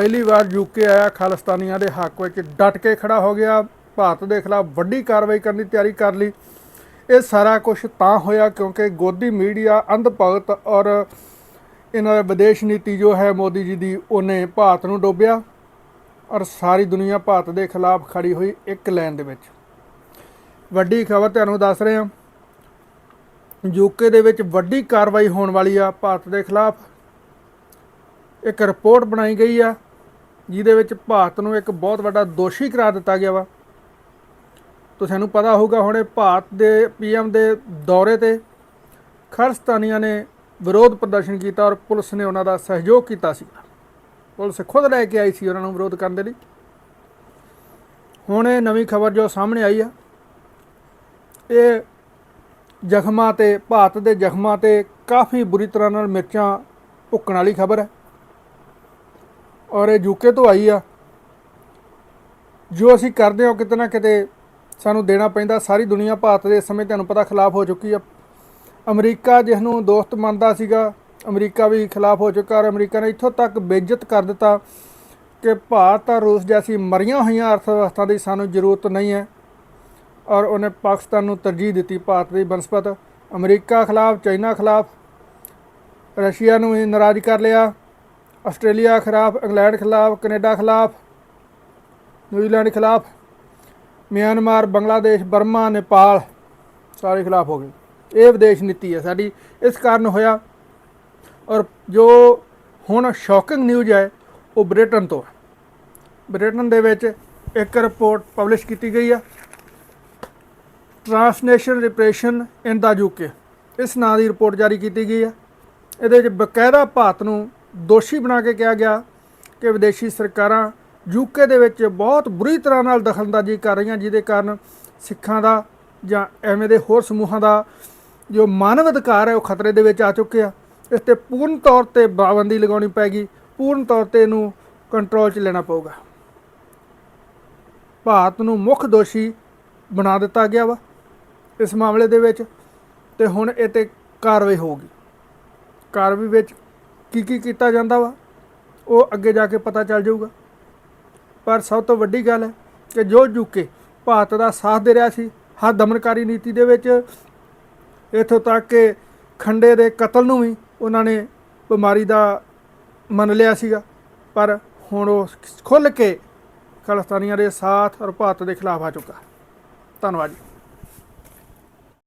ਪਹਿਲੀ ਵਾਰ ਯੂਕੇ ਆਇਆ, ਖਾਲਿਸਤਾਨੀਆਂ ਦੇ ਹੱਕ ਵਿੱਚ ਡਟ ਕੇ ਖੜਾ ਹੋ ਗਿਆ। ਭਾਰਤ ਦੇ ਖਿਲਾਫ ਵੱਡੀ ਕਾਰਵਾਈ ਕਰਨ ਦੀ ਤਿਆਰੀ ਕਰ ਲਈ। ਇਹ ਸਾਰਾ ਕੁਝ ਤਾਂ ਹੋਇਆ ਕਿਉਂਕਿ ਗੋਦੀ ਮੀਡੀਆ ਅੰਧ ਭਗਤ ਔਰ ਇਹਨਾਂ ਦੀ ਵਿਦੇਸ਼ ਨੀਤੀ ਜੋ ਹੈ ਮੋਦੀ ਜੀ ਦੀ, ਉਹਨੇ ਭਾਰਤ ਨੂੰ ਡੋਬਿਆ ਔਰ ਸਾਰੀ ਦੁਨੀਆ ਭਾਰਤ ਦੇ ਖਿਲਾਫ ਖੜੀ ਹੋਈ ਇੱਕ ਲਾਈਨ ਦੇ ਵਿੱਚ। ਵੱਡੀ ਖਬਰ ਤੁਹਾਨੂੰ ਦੱਸ ਰਹੇ ਹਾਂ। ਯੂਕੇ ਦੇ ਵਿੱਚ ਵੱਡੀ ਕਾਰਵਾਈ ਹੋਣ ਵਾਲੀ ਆ, ਭਾਰਤ ਦੇ ਖਿਲਾਫ। ਇੱਕ ਰਿਪੋਰਟ ਬਣਾਈ ਗਈ ਆ। ਜਿਹਦੇ ਵਿੱਚ ਭਾਰਤ ਨੂੰ ਇੱਕ ਬਹੁਤ ਵੱਡਾ ਦੋਸ਼ੀ ਕਰਾਰ ਦਿੱਤਾ ਗਿਆ ਵਾ। ਤੁਹਾਨੂੰ ਪਤਾ ਹੋਊਗਾ ਹੁਣੇ ਭਾਰਤ ਦੇ ਪੀਐਮ ਦੇ ਦੌਰੇ ਤੇ ਖਰਸਤਾਨੀਆਂ ਨੇ ਵਿਰੋਧ ਪ੍ਰਦਰਸ਼ਨ ਕੀਤਾ ਔਰ ਪੁਲਿਸ ਨੇ ਉਹਨਾਂ ਦਾ ਸਹਿਯੋਗ ਕੀਤਾ ਸੀ। ਪੁਲਿਸ ਖੁਦ ਲੈ ਕੇ ਆਈ ਸੀ ਉਹਨਾਂ ਨੂੰ ਵਿਰੋਧ ਕਰਨ ਦੇ ਲਈ। ਹੁਣ ਇਹ ਨਵੀਂ ਖਬਰ ਜੋ ਸਾਹਮਣੇ ਆਈ ਆ, ਇਹ ਜ਼ਖਮਾਂ ਤੇ ਭਾਰਤ ਦੇ ਜ਼ਖਮਾਂ ਤੇ ਕਾਫੀ ਬੁਰੀ ਤਰ੍ਹਾਂ ਨਾਲ ਮਿਰਚਾਂ ਭੁੱਕਣ ਵਾਲੀ ਖਬਰ ਹੈ। ਔਰ ਇਹ ਯੂਕੇ ਤੋਂ ਆਈ ਆ। ਜੋ ਅਸੀਂ ਕਰਦੇ ਹਾਂ ਉਹ ਕਿਤੇ ਨਾ ਕਿਤੇ ਸਾਨੂੰ ਦੇਣਾ ਪੈਂਦਾ। ਸਾਰੀ ਦੁਨੀਆ ਭਾਰਤ ਦੇ ਸਮੇਂ ਤੁਹਾਨੂੰ ਪਤਾ ਖਿਲਾਫ ਹੋ ਚੁੱਕੀ ਆ। ਅਮਰੀਕਾ ਜਿਸ ਨੂੰ ਦੋਸਤ ਮੰਨਦਾ ਸੀਗਾ, ਅਮਰੀਕਾ ਵੀ ਖਿਲਾਫ ਹੋ ਚੁੱਕਾ ਔਰ ਅਮਰੀਕਾ ਨੇ ਇੱਥੋਂ ਤੱਕ ਬੇਇੱਜ਼ਤ ਕਰ ਦਿੱਤਾ ਕਿ ਭਾਰਤ ਔਰ ਰੂਸ ਜੈਸੀ ਮਰੀਆਂ ਹੋਈਆਂ ਅਰਥ ਵਿਵਸਥਾ ਦੀ ਸਾਨੂੰ ਜ਼ਰੂਰਤ ਨਹੀਂ ਹੈ। ਔਰ ਉਹਨੇ ਪਾਕਿਸਤਾਨ ਨੂੰ ਤਰਜੀਹ ਦਿੱਤੀ ਭਾਰਤ ਦੀ ਬਨਸਪਤ। ਅਮਰੀਕਾ ਖਿਲਾਫ, ਚਾਈਨਾ ਖਿਲਾਫ ਰਸ਼ੀਆ ਨੂੰ ਵੀ ਨਾਰਾਜ਼ ਕਰ ਲਿਆ। ਆਸਟ੍ਰੇਲੀਆ ਖਿਲਾਫ, ਇੰਗਲੈਂਡ ਖਿਲਾਫ, ਕੈਨੇਡਾ ਖਿਲਾਫ, ਨਿਊਜ਼ੀਲੈਂਡ ਖਿਲਾਫ, ਮਿਆਂਮਾਰ, ਬੰਗਲਾਦੇਸ਼, ਬਰਮਾ, ਨੇਪਾਲ ਸਾਰੇ ਖਿਲਾਫ ਹੋ ਗਏ। ਇਹ ਵਿਦੇਸ਼ ਨੀਤੀ ਹੈ ਸਾਡੀ। ਇਸ ਕਾਰਨ ਹੋਇਆ ਔਰ ਜੋ ਹੁਣ ਸ਼ੌਕਿੰਗ ਨਿਊਜ਼ ਹੈ, ਉਹ ਬ੍ਰਿਟਨ ਤੋਂ ਹੈ। ਬ੍ਰਿਟਨ ਦੇ ਵਿੱਚ ਇੱਕ ਰਿਪੋਰਟ ਪਬਲਿਸ਼ ਕੀਤੀ ਗਈ ਆ। ਟ੍ਰਾਂਸਨੇਸ਼ਨਲ ਰਿਪਰੇਸ਼ਨ ਇਨ ਦਾ ਯੂਕੇ ਇਸ ਨਾਂ ਦੀ ਰਿਪੋਰਟ ਜਾਰੀ ਕੀਤੀ ਗਈ ਹੈ ਇਹਦੇ ਵਿੱਚ ਬਕਾਇਦਾ ਭਾਰਤ ਨੂੰ ਦੋਸ਼ੀ ਬਣਾ ਕੇ ਕਿਹਾ ਗਿਆ ਕਿ ਵਿਦੇਸ਼ੀ ਸਰਕਾਰਾਂ ਯੂਕੇ ਦੇ ਵਿੱਚ ਬਹੁਤ ਬੁਰੀ ਤਰ੍ਹਾਂ ਨਾਲ ਦਖਲਅੰਦਾਜ਼ੀ ਕਰ ਰਹੀਆਂ, ਜਿਹਦੇ ਕਾਰਨ ਸਿੱਖਾਂ ਦਾ ਜਾਂ ਐਵੇਂ ਦੇ ਹੋਰ ਸਮੂਹਾਂ ਦਾ ਜੋ ਮਾਨਵ ਅਧਿਕਾਰ ਹੈ, ਉਹ ਖਤਰੇ ਦੇ ਵਿੱਚ ਆ ਚੁੱਕੇ ਆ। ਇਸ ਤੇ ਪੂਰਨ ਤੌਰ ਤੇ ਪਾਬੰਦੀ ਲਗਾਉਣੀ ਪੈਗੀ। ਪੂਰਨ ਤੌਰ ਤੇ ਇਹਨੂੰ ਕੰਟਰੋਲ 'ਚ ਲੈਣਾ ਪਊਗਾ। ਭਾਰਤ ਨੂੰ ਮੁੱਖ ਦੋਸ਼ੀ ਬਣਾ ਦਿੱਤਾ ਗਿਆ ਵਾ ਇਸ ਮਾਮਲੇ ਦੇ ਵਿੱਚ, ਤੇ ਹੁਣ ਇਹ ਤੇ ਕਾਰਵਾਈ ਹੋਊਗੀ। ਕਾਰਵਾਈ ਵਿੱਚ ਕੀ ਕੀ ਕੀਤਾ ਜਾਂਦਾ ਵਾ, ਉਹ ਅੱਗੇ ਜਾ ਕੇ ਪਤਾ ਚੱਲ ਜਾਊਗਾ। ਪਰ ਸਭ ਤੋਂ ਵੱਡੀ ਗੱਲ ਹੈ ਕਿ ਜੋ ਯੂਕੇ ਭਾਰਤ ਦਾ ਸਾਥ ਦੇ ਰਿਹਾ ਸੀ, ਹਰ ਦਮਨਕਾਰੀ ਨੀਤੀ ਦੇ ਵਿੱਚ, ਇੱਥੋਂ ਤੱਕ ਕਿ ਖੰਡੇ ਦੇ ਕਤਲ ਨੂੰ ਵੀ ਉਹਨਾਂ ਨੇ ਬਿਮਾਰੀ ਦਾ ਮੰਨ ਲਿਆ ਸੀਗਾ। ਪਰ ਹੁਣ ਉਹ ਖੁੱਲ੍ਹ ਕੇ ਖਾਲਿਸਤਾਨੀਆਂ ਦੇ ਸਾਥ ਔਰ ਭਾਰਤ ਦੇ ਖਿਲਾਫ ਆ ਚੁੱਕਾ। ਧੰਨਵਾਦ ਜੀ।